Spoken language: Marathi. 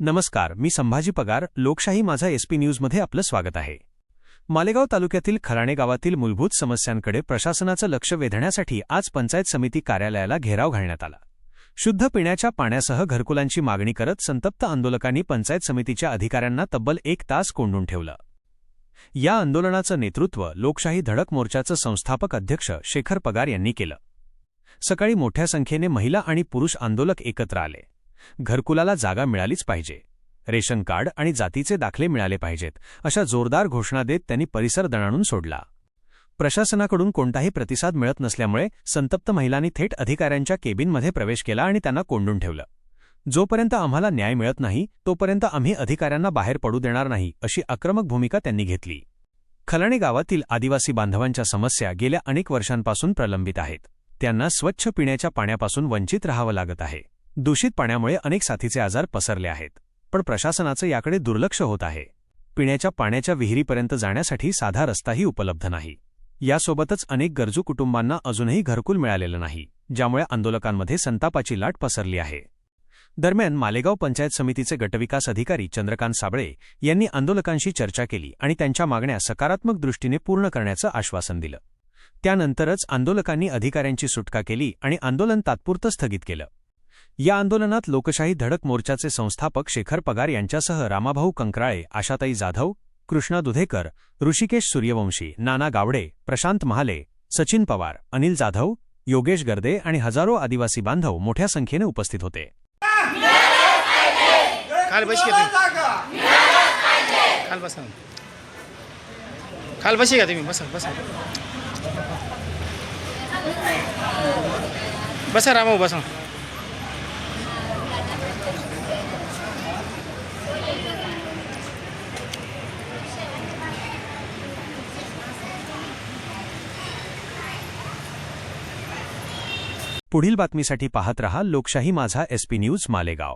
नमस्कार मी संभाजी पगार लोकशाही माझा एसपी न्यूजमध्ये आपलं स्वागत आहे. मालेगाव तालुक्यातील खराणे गावातील मूलभूत समस्यांकडे प्रशासनाचं लक्ष वेधण्यासाठी आज पंचायत समिती कार्यालयाला घेराव घालण्यात आला. शुद्ध पिण्याच्या पाण्यासह घरकुलांची मागणी करत संतप्त आंदोलकांनी पंचायत समितीच्या अधिकाऱ्यांना तब्बल एक तास कोंडून ठेवलं. या आंदोलनाचं नेतृत्व लोकशाही धडक मोर्चाचं संस्थापक अध्यक्ष शेखर पगार यांनी केलं. सकाळी मोठ्या संख्येने महिला आणि पुरुष आंदोलक एकत्र आले. घरकुलाला जागा मिळालीच पाहिजे. रेशन कार्ड आणि जातीचे दाखले मिळाले पाहिजेत अशा जोरदार घोषणा देत त्यांनी परिसर दणाणून सोडला. प्रशासनाकडून कोणताही प्रतिसाद मिळत नसल्यामुळे संतप्त महिलांनी थेट अधिकाऱ्यांच्या केबिनमध्ये प्रवेश केला आणि त्यांना कोंडून ठेवलं. जोपर्यंत आम्हाला न्याय मिळत नाही तोपर्यंत आम्ही अधिकाऱ्यांना बाहेर पडू देणार नाही अशी आक्रमक भूमिका त्यांनी घेतली. खलाणे गावातील आदिवासी बांधवांच्या समस्या गेल्या अनेक वर्षांपासून प्रलंबित आहेत. त्यांना स्वच्छ पिण्याच्या पाण्यापासून वंचित राहावं लागत आहे. दूषित पाण्यामुळे अनेक साथीचे आजार पसरले आहेत. पण प्रशासनाचं याकडे दुर्लक्ष होत आहे. पिण्याच्या पाण्याच्या विहिरीपर्यंत जाण्यासाठी साधा रस्ताही उपलब्ध नाही. यासोबतच अनेक गरजू कुटुंबांना अजूनही घरकुल मिळालेलं नाही ज्यामुळे आंदोलकांमध्ये संतापाची लाट पसरली आहे. दरम्यान मालेगाव पंचायत समितीचे गटविकास अधिकारी चंद्रकांत साबळे यांनी आंदोलकांशी चर्चा केली आणि त्यांच्या मागण्या सकारात्मक दृष्टीने पूर्ण करण्याचं आश्वासन दिलं. त्यानंतरच आंदोलकांनी अधिकाऱ्यांची सुटका केली आणि आंदोलन तात्पुरतं स्थगित केलं. या आंदोलनात लोकशाही धडक मोर्चाचे संस्थापक शेखर पगार यांच्यासह रामाभाऊ कंकराळे आशाताई जाधव कृष्णा दुधेकर ऋषिकेश सूर्यवंशी नाना गावडे प्रशांत महाले सचिन पवार अनिल जाधव योगेश गर्दे आणि हजारो आदिवासी बांधव मोठ्या संख्येने उपस्थित होते. बसा. का तुम्ही? बसा बसा. बसा बसा. पुढील बातमीसाठी पाहत रहा लोकशाही माझा एसपी न्यूज मालेगाव.